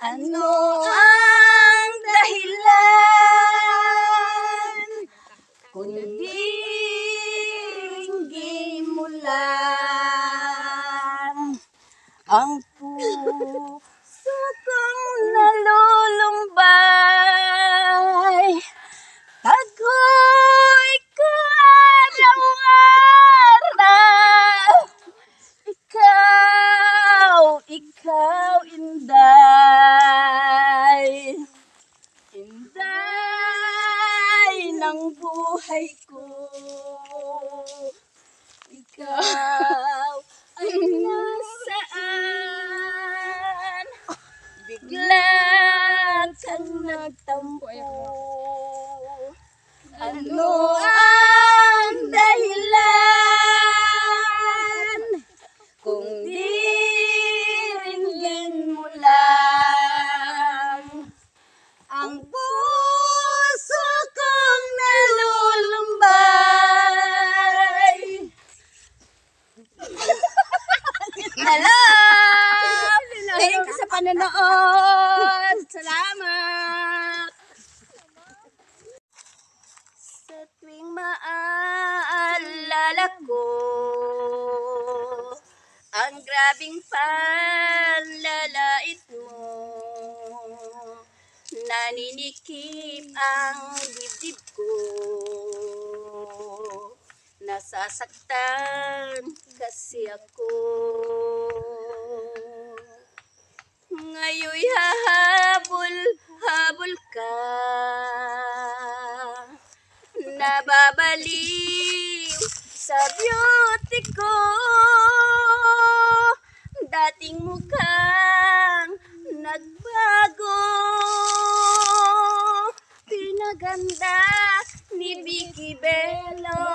Ano ang dahilan? Kundi ringgin mo lang ang puso kong nalulumbay. Ikaw ay nasaan? Bigla kang nagtampo. Ano ang Hello! Thank you sa panonood. Salamat! Sa tuwing maaalala ko ang grabing panlalait mo Naninikip ang dibdib ko Nasasaktan kasi ako Ngayon'y hahabol, habol ka. Nababaliw sa beauty ko Dating mukhang nagbago. Pinaganda ni Vicky Bello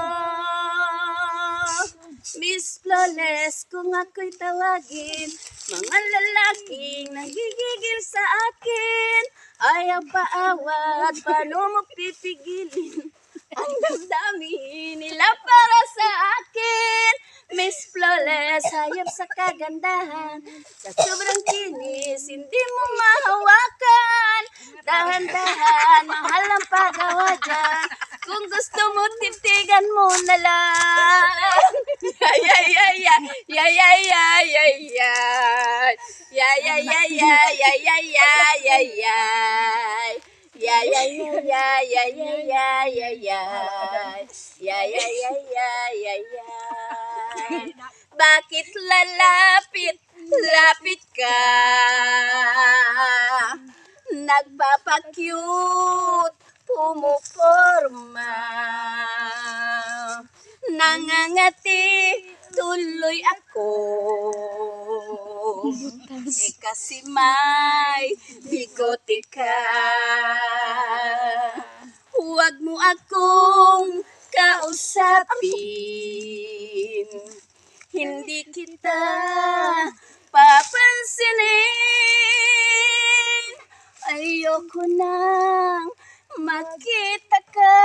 Miss Flawless kung ako'y tawagin Mga lalaking nagigigil sa akin. Ayaw paawat, paano mo pipigilin? Ang damdamin nila para sa akin. Miss Flawless, hayop sa kagandahan. Sa sobrang kinis, hindi mo mahawakan. Dahan-dahan, mahal ang paggawa dyan. Kung gusto mo, titigan mo na lang Yeah, yeah, yeah, yeah Yeah. Bakit lalapit, lapit ka? Nagpapakyut, pumuporma. Nangangati, tuloy ako. Eh kasi may bigote ka. Huwag mo akong kausapin. Hindi kita papansinin. Ayoko nang makita ka.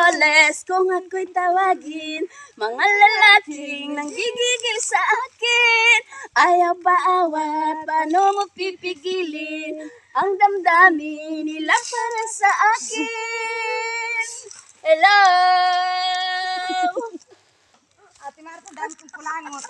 Flawless, kung ako'y tawagin, mga lalaking nang gigigil sa akin. Ayaw pa awat, paano mo pipigilin? Ang damdamin nila para sa akin. Hello! Ate Marta, dami kong kulangot.